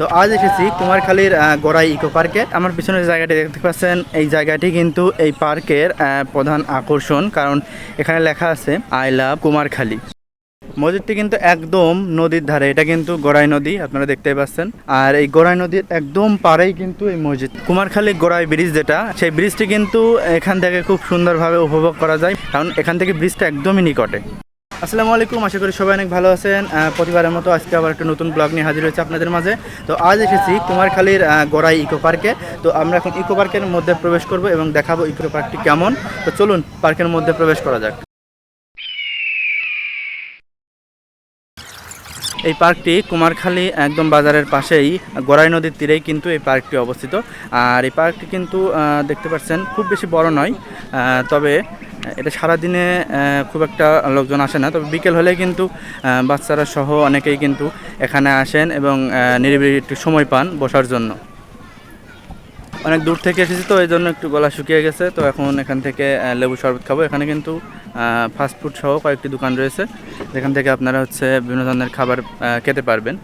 তো আজ এসেছি কুমারখালীর গড়াই ইকো পার্কে। আমার পিছনের জায়গাটি দেখতে পাচ্ছেন, এই জায়গাটি কিন্তু এই পার্কের প্রধান আকর্ষণ, কারণ এখানে লেখা আছে, আই লাভ কুমারখালী। মসজিদটি কিন্তু একদম নদীর ধারে, এটা কিন্তু গোড়াই নদী, আপনারা দেখতেই পাচ্ছেন। আর এই গোড়াই নদীর একদম পাড়েই কিন্তু এই মসজিদ। কুমারখালী গোড়াই ব্রিজ যেটা, সেই ব্রিজটি কিন্তু এখান থেকে খুব সুন্দরভাবে উপভোগ করা যায়, কারণ এখান থেকে ব্রিজটা একদমই নিকটে। আসসালামু আলাইকুম, আশা করি সবাই অনেক ভালো আছেন। প্রতিবারের মতো আজকে আবার একটা নতুন ব্লগ নিয়ে হাজির হয়েছে আপনাদের মাঝে। তো আজ এসেছি কুমারখালীর গড়াই ইকো পার্কে। তো আমরা এখন ইকো পার্কের মধ্যে প্রবেশ করব এবং দেখাবো ইকো পার্কটি কেমন। তো চলুন, পার্কের মধ্যে প্রবেশ করা যাক। এই পার্কটি কুমারখালী একদম বাজারের পাশেই, গড়াই নদীর তীরেই কিন্তু এই পার্কটি অবস্থিত। আর এই পার্কটি কিন্তু দেখতে পাচ্ছেন, খুব বেশি বড় নয়। তবে এটা সারাদিনে খুব একটা লোকজন আসে না, তবে বিকেল হলে কিন্তু বাচ্চারা সহ অনেকেই কিন্তু এখানে আসেন এবং নিরিবিলি একটু সময় পান বসার জন্য। অনেক দূর থেকে এসেছি তো এই জন্য একটু গলা শুকিয়ে গেছে, তো এখন এখান থেকে লেবু শরবত খাব। এখানে কিন্তু ফাস্টফুড সহ কয়েকটি দোকান রয়েছে, যেখান থেকে আপনারা হচ্ছে বিভিন্ন ধরনের খাবার খেতে পারবেন।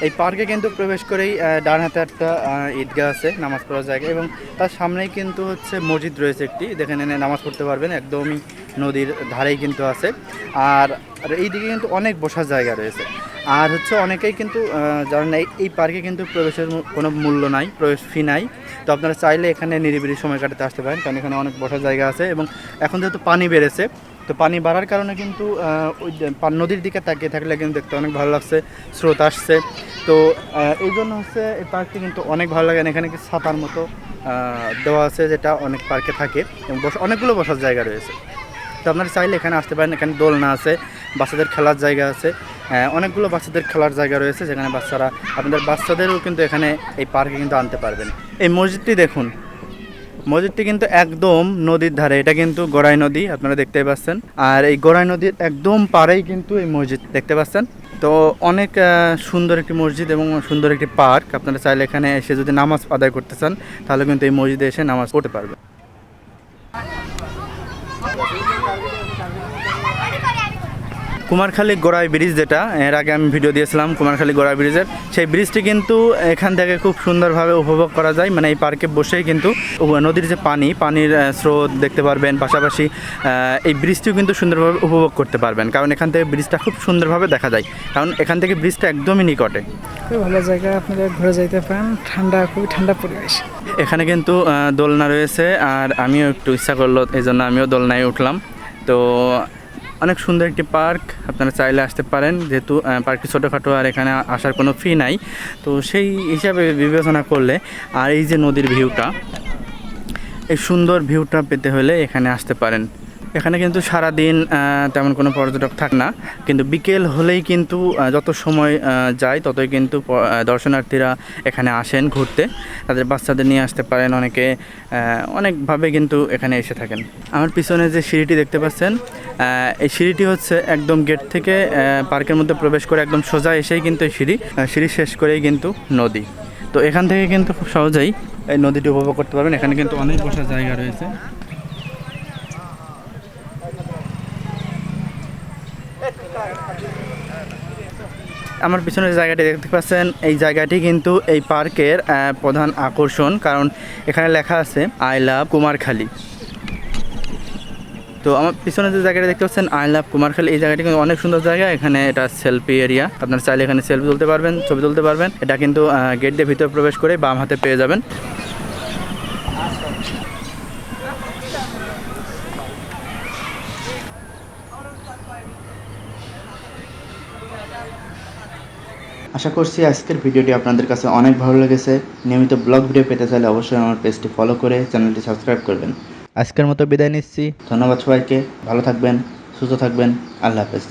এই পার্কে কিন্তু প্রবেশ করেই ডান হাতে একটা ঈদগাহ আছে নামাজ পড়ার জায়গা এবং তার সামনেই কিন্তু হচ্ছে মসজিদ রয়েছে একটি। যেখানে নামাজ পড়তে পারবেন একদমই নদীর ধারেই কিন্তু আছে। আর আর এইদিকে কিন্তু অনেক বসার জায়গা রয়েছে। আর হচ্ছে অনেকেই কিন্তু আহ, জানেন না এই- এই পার্কে কিন্তু প্রবেশের কোনো মূল্য নাই প্রবেশ ফি নাই। তো আপনারা চাইলে এখানে নিরিবিলি সময় কাটাতে আসতে পারেন কারণ এখানে অনেক বসার জায়গা আছে এবং এখন যেহেতু পানি বেড়েছে তো পানি বাড়ার কারণে কিন্তু ওই নদীর দিকে তাকিয়ে থাকলে কিন্তু দেখতে অনেক ভালো লাগছে, স্রোত আসছে। তো এই জন্য হচ্ছে এই পার্কটি কিন্তু অনেক ভালো লাগে। এখানে কি ছাতার মতো দেওয়া আছে যেটা অনেক পার্কে থাকে এবং বস, অনেকগুলো বসার জায়গা রয়েছে। তো আপনারা চাইলে এখানে আসতে পারেন। এখানে দোলনা আছে, বাচ্চাদের খেলার জায়গা আছে অনেকগুলো বাচ্চাদের খেলার জায়গা রয়েছে যেখানে বাচ্চারা, আপনাদের বাচ্চাদেরও কিন্তু এখানে এই পার্কে কিন্তু আনতে পারবেন। এই মসজিদটি দেখুন মসজিদটি কিন্তু একদম নদীর ধারে। এটা কিন্তু গড়াই নদী, আপনারা দেখতে পাচ্ছেন। আর এই গড়াই নদীর একদম পারেই কিন্তু এই মসজিদ, দেখতে পাচ্ছেন? তো অনেক সুন্দর একটি মসজিদ এবং সুন্দর একটি পার্ক। আপনারা চাইলে এখানে এসে যদি নামাজ আদায় করতে চান, তাহলে কিন্তু এই মসজিদে এসে নামাজ পড়তে পারবে কুমারখালী গোড়াই ব্রিজ যেটা এর আগে আমি ভিডিও দিয়েছিলাম কুমারখালী গোড়াই ব্রিজের সেই ব্রিজটি কিন্তু এখান থেকে খুব সুন্দরভাবে উপভোগ করা যায়। মানে এই পার্কে বসেই কিন্তু নদীর যে পানি পানির স্রোত দেখতে পারবেন পাশাপাশি এই ব্রিজটিও কিন্তু সুন্দরভাবে উপভোগ করতে পারবেন। কারণ এখান থেকে ব্রিজটা খুব সুন্দরভাবে দেখা যায়। কারণ এখান থেকে ব্রিজটা একদমই নিকটে। খুবই ভালো জায়গা আপনারা ঘুরে যাইতে পারেন। ঠান্ডা খুবই ঠান্ডা পরিবেশ। এখানে কিন্তু দোলনা রয়েছে আর আমিও একটু ইচ্ছা করল এই জন্য আমিও দোলনায় উঠলাম। তো অনেক সুন্দর একটি পার্ক আপনারা চাইলে আসতে পারেন। যেহেতু পার্কটি ছোটোখাটো আর এখানে আসার কোনো ফি নাই। তো সেই হিসাবে বিবেচনা করলে আর এই যে নদীর ভিউটা এই সুন্দর ভিউটা পেতে হলে এখানে আসতে পারেন। এখানে কিন্তু সারাদিন আহ, তেমন কোনো পর্যটক থাক না। কিন্তু বিকেল হলেই কিন্তু যত সময় যায় ততই কিন্তু দর্শনার্থীরা এখানে আসেন ঘুরতে। তাদের বাচ্চাদের নিয়ে আসতে পারেন অনেকে অনেকভাবে কিন্তু এখানে এসে থাকেন। আমার পিছনে যে সিঁড়িটি দেখতে পাচ্ছেন এই সিঁড়িটি হচ্ছে একদম গেট থেকে পার্কের মধ্যে প্রবেশ করে একদম সোজা এসেই কিন্তু এই সিঁড়ি সিঁড়ি শেষ করেই কিন্তু নদী। তো এখান থেকে কিন্তু খুব সহজেই এই নদীটি উপভোগ করতে পারবেন। এখানে কিন্তু অনেক বসার জায়গা রয়েছে। আমার পিছনের জায়গাটি দেখতে পাচ্ছেন, এই জায়গাটি কিন্তু এই পার্কের প্রধান আকর্ষণ, কারণ এখানে লেখা আছে, আই লাভ কুমারখালী। তো আমার পিছনে যে জায়গাটা দেখতে পাচ্ছেন আই লাভ কুমারখালী এই জায়গাটি কিন্তু অনেক সুন্দর জায়গা। এখানে এটা সেলফি এরিয়া আপনার চাইলে এখানে সেলফি তুলতে পারবেন, ছবি তুলতে পারবেন। এটা কিন্তু গেট দিয়ে ভিতরে প্রবেশ করে বাম হাতে পেয়ে যাবেন। আশা করছি আজকের ভিডিওটি আপনাদের কাছে অনেক ভালো লেগেছে। নিয়মিত ব্লগ ভিডিও পেতে চাইলে অবশ্যই আমার পেজটি ফলো করে চ্যানেলটি সাবস্ক্রাইব করবেন। আজকের মতো বিদায় নিচ্ছি। ধন্যবাদ সবাইকে। ভালো থাকবেন সুস্থ থাকবেন। আল্লাহ হাফেজ।